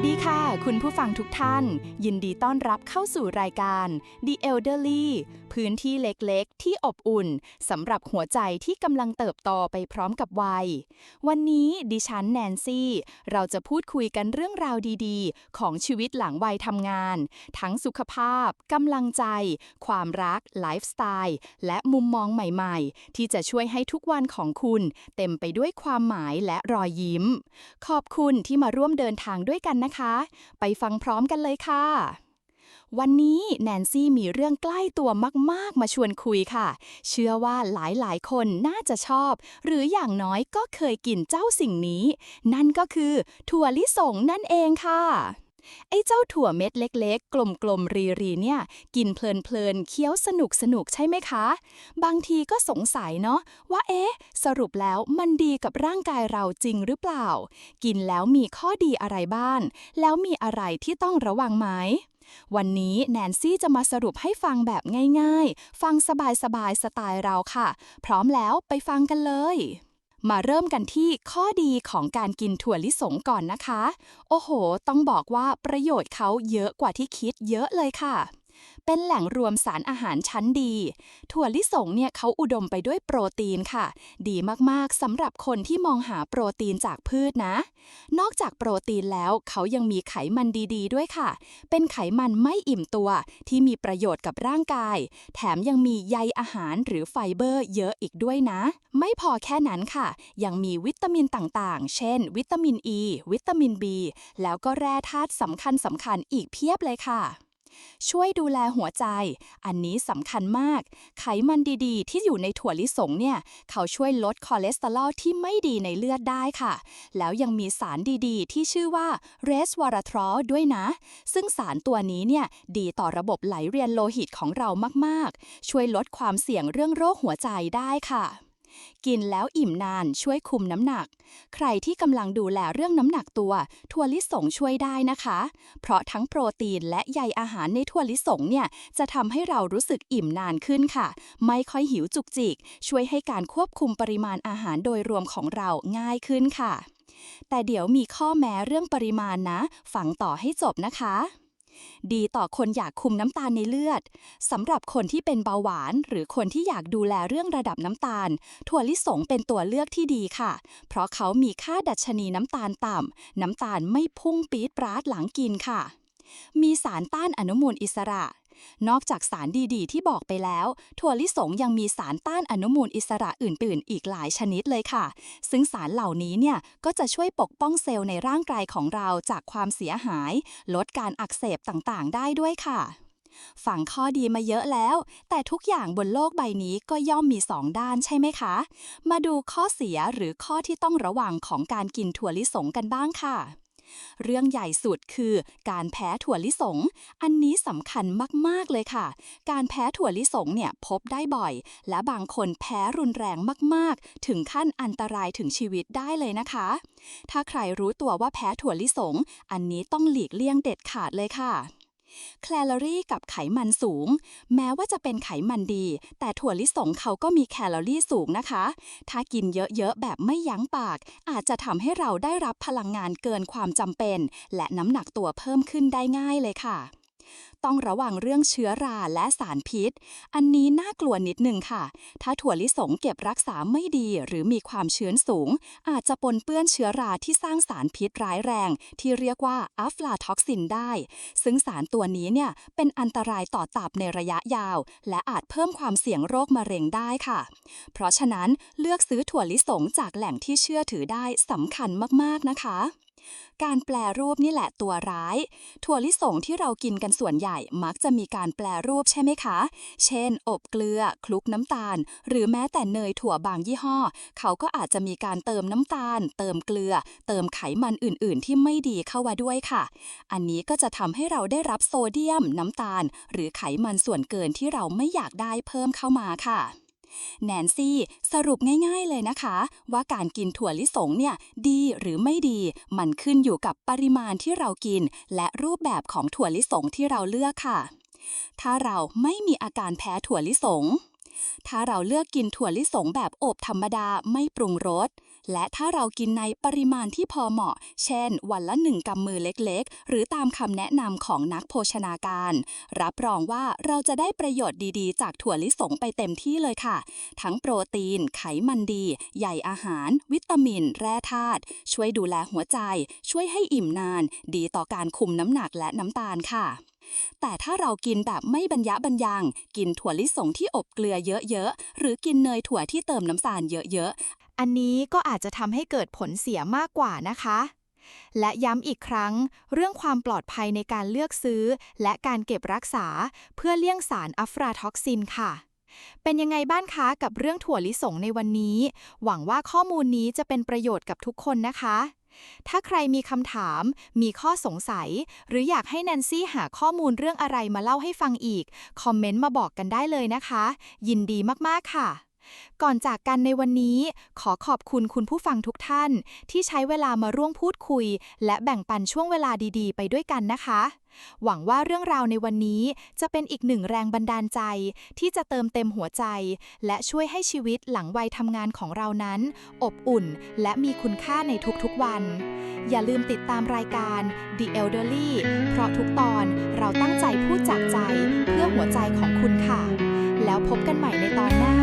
สดีค่ะ คุณผู้ฟังทุกท่าน ยินดีต้อนรับเข้าสู่รายการ The Elderly พื้นที่เล็กๆ ที่อบอุ่นสำหรับหัวใจที่กำลังเติบโตไปพร้อมกับวัย วันนี้ดิฉันแนนซี่ เราจะพูดคุยกันเรื่องราวดีๆ ของชีวิตหลังวัยทำงาน ทั้งสุขภาพกำลังใจ ความรัก ไลฟ์สไตล์ และมุมมองใหม่ๆ ที่จะช่วยให้ทุกวันของคุณเต็มไปด้วยความหมายและรอยยิ้ม ขอบคุณที่มาร่วมเดินทางด้วยกันนะคะ ไปฟังพร้อมกันเลยค่ะ วันนี้แนนซี่มีเรื่องใกล้ตัวมาก ๆ มาชวนคุยค่ะ เชื่อว่าหลายๆ คนน่าจะชอบ หรืออย่างน้อยก็เคยกินเจ้าสิ่งนี้ นั่นก็คือถั่วลิสงนั่นเองค่ะ ไอ้เจ้าถั่วเม็ดเล็ก ๆ กลมๆ รีๆ เนี่ย กินเพลินๆ เคี้ยวสนุกสนุกๆใช่ไหมคะ บางทีก็สงสัยเนาะว่าเอ๊ะ สรุปแล้วมันดีกับร่างกายเราจริงหรือเปล่า กินแล้วมีข้อดีอะไรบ้าง แล้วมีอะไรที่ต้องระวังไหมวันนี้แนนซี่จะมาสรุปให้ฟังแบบง่ายๆ ฟังสบายๆสไตล์เราค่ะ พร้อมแล้วไปฟังกันเลย มาเริ่มกันที่ข้อดีของการกินถั่วลิสงก่อนนะคะ โอ้โห ต้องบอกว่าประโยชน์เขาเยอะกว่าที่คิดเยอะเลยค่ะ เป็นแหล่งรวมสารอาหารชั้นดี ถั่วลิสงเนี่ยเขาอุดมไปด้วยโปรตีนค่ะ ดีมากๆสำหรับคนที่มองหาโปรตีนจากพืชนะ นอกจากโปรตีนแล้วเขายังมีไขมันดีๆด้วยค่ะ เป็นไขมันไม่อิ่มตัวที่มีประโยชน์กับร่างกาย แถมยังมีใยอาหารหรือไฟเบอร์เยอะอีกด้วยนะ ไม่พอแค่นั้นค่ะ ยังมีวิตามินต่างๆ เช่น วิตามินอ e, ีวิตามิน B แล้วก็แร่ธาตุสำคัญสำคัญอีกเพียบเลยค่ะ ช่วยดูแลหัวใจ อันนี้สำคัญมาก ไขมันดีๆ ที่อยู่ในถั่วลิสงเนี่ย เขาช่วยลดคอเลสเตอรอลที่ไม่ดีในเลือดได้ค่ะ แล้วยังมีสารดีๆ ที่ชื่อว่าเรสวาราทรอลด้วยนะ ซึ่งสารตัวนี้เนี่ยดีต่อระบบไหลเวียนโลหิตของเรามากๆ ช่วยลดความเสี่ยงเรื่องโรคหัวใจได้ค่ะ กินแล้วอิ่มนานช่วยคุมน้ำหนัก ใครที่กำลังดูแลเรื่องน้ำหนักตัว ถั่วลิสงช่วยได้นะคะ เพราะทั้งโปรตีนและใยอาหารในถั่วลิสงเนี่ยจะทำให้เรารู้สึกอิ่มนานขึ้นค่ะ ไม่ค่อยหิวจุกจิก ช่วยให้การควบคุมปริมาณอาหารโดยรวมของเราง่ายขึ้นค่ะ แต่เดี๋ยวมีข้อแม้เรื่องปริมาณนะ ฟังต่อให้จบนะคะ ดีต่อคนอยากคุมน้ำตาลในเลือดสำหรับคนที่เป็นเบาหวาน หรือคนที่อยากดูแลเรื่องระดับน้ำตาล ถั่วลิสงเป็นตัวเลือกที่ดีค่ะ เพราะเขามีค่าดัชนีน้ำตาลต่ำน้ำตาลไม่พุ่งปี๊ดปราดหลังกินค่ะ มีสารต้านอนุมูลอิสระ นอกจากสารดีๆ ที่บอกไปแล้ว ถั่วลิสงยังมีสารต้านอนุมูลอิสระอื่น ๆ อีกหลายชนิดเลยค่ะ ซึ่งสารเหล่านี้เนี่ยก็จะช่วยปกป้องเซลล์ในร่างกายของเราจากความเสียหาย ลดการอักเสบต่างๆ ได้ด้วยค่ะฟังข้อดีมาเยอะแล้ว แต่ทุกอย่างบนโลกใบนี้ก็ย่อมมีสองด้านใช่ไหมคะ มาดูข้อเสียหรือข้อที่ต้องระวังของการกินถั่วลิสงกันบ้างค่ะ เรื่องใหญ่สุดคือการแพ้ถั่วลิสง อันนี้สำคัญมาก ๆ เลยค่ะ การแพ้ถั่วลิสงเนี่ยพบได้บ่อย และบางคนแพ้รุนแรงมาก ๆ ถึงขั้นอันตรายถึงชีวิตได้เลยนะคะ ถ้าใครรู้ตัวว่าแพ้ถั่วลิสง อันนี้ต้องหลีกเลี่ยงเด็ดขาดเลยค่ะ แคลอรี่กับไขมันสูง แม้ว่าจะเป็นไขมันดี แต่ถั่วลิสงเขาก็มีแคลอรี่สูงนะคะ ถ้ากินเยอะๆ แบบไม่ยั้งปาก อาจจะทำให้เราได้รับพลังงานเกินความจำเป็น และน้ำหนักตัวเพิ่มขึ้นได้ง่ายเลยค่ะ ต้องระวังเรื่องเชื้อราและสารพิษ อันนี้น่ากลัวนิดนึงค่ะ ถ้าถั่วลิสงเก็บรักษาไม่ดีหรือมีความชื้นสูง อาจจะปนเปื้อนเชื้อราที่สร้างสารพิษร้ายแรง ที่เรียกว่าอะฟลาท็อกซินได้ ซึ่งสารตัวนี้เนี่ยเป็นอันตรายต่อตับในระยะยาว และอาจเพิ่มความเสี่ยงโรคมะเร็งได้ค่ะ เพราะฉะนั้นเลือกซื้อถั่วลิสงจากแหล่งที่เชื่อถือได้สำคัญมากๆนะคะ การแปลรูปนี่แหละตัวร้าย ถั่วลิสงที่เรากินกันส่วนใหญ่มักจะมีการแปลรูปใช่ไหมคะ เช่น อบเกลือ คลุกน้ำตาล หรือแม้แต่เนยถั่วบางยี่ห้อ เขาก็อาจจะมีการเติมน้ำตาล เติมเกลือ เติมไขมันอื่น ๆ ที่ไม่ดีเข้ามาด้วยค่ะ อันนี้ก็จะทำให้เราได้รับโซเดียม น้ำตาล หรือไขมันส่วนเกินที่เราไม่อยากได้เพิ่มเข้ามาค่ะ แนนซี่สรุปง่ายๆเลยนะคะ ว่าการกินถั่วลิสงเนี่ยดีหรือไม่ดี มันขึ้นอยู่กับปริมาณที่เรากิน และรูปแบบของถั่วลิสงที่เราเลือกค่ะ ถ้าเราไม่มีอาการแพ้ถั่วลิสงถ้าเราเลือกกินถั่วลิสงแบบอบธรรมดาไม่ปรุงรส และถ้าเรากินในปริมาณที่พอเหมาะ เช่น วันละหนึ่งกำมือเล็กๆ หรือตามคำแนะนำของนักโภชนาการ รับรองว่าเราจะได้ประโยชน์ดีๆ จากถั่วลิสงไปเต็มที่เลยค่ะ ทั้งโปรตีน ไขมันดี ใยอาหาร วิตามิน แร่ธาตุ ช่วยดูแลหัวใจ ช่วยให้อิ่มนาน ดีต่อการคุมน้ำหนักและน้ำตาลค่ะแต่ถ้าเรากินแบบไม่บรรยะบรรยัง กินถั่วลิสงที่อบเกลือเยอะๆ หรือกินเนยถั่วที่เติมน้ำตาลเยอะๆ อันนี้ก็อาจจะทำให้เกิดผลเสียมากกว่านะคะ และย้ำอีกครั้ง เรื่องความปลอดภัยในการเลือกซื้อ และการเก็บรักษาเพื่อเลี่ยงสารอัฟราท็อกซินค่ะเป็นยังไงบ้างคะกับเรื่องถั่วลิสงในวันนี้ หวังว่าข้อมูลนี้จะเป็นประโยชน์กับทุกคนนะคะ ถ้าใครมีคำถาม มีข้อสงสัย หรืออยากให้แนนซี่หาข้อมูลเรื่องอะไรมาเล่าให้ฟังอีก คอมเมนต์มาบอกกันได้เลยนะคะ ยินดีมาก ๆ ค่ะ ก่อนจากกันในวันนี้ ขอขอบคุณคุณผู้ฟังทุกท่าน ที่ใช้เวลามาร่วมพูดคุย และแบ่งปันช่วงเวลาดีๆ ไปด้วยกันนะคะ หวังว่าเรื่องราวในวันนี้จะเป็นอีกหนึ่งแรงบันดาลใจ ที่จะเติมเต็มหัวใจ และช่วยให้ชีวิตหลังวัยทำงานของเรานั้น อบอุ่น และมีคุณค่าในทุกๆวัน อย่าลืมติดตามรายการ The Elderly เพราะทุกตอนเราตั้งใจพูดจากใจ เพื่อหัวใจของคุณค่ะ แล้วพบกันใหม่ในตอนหน้า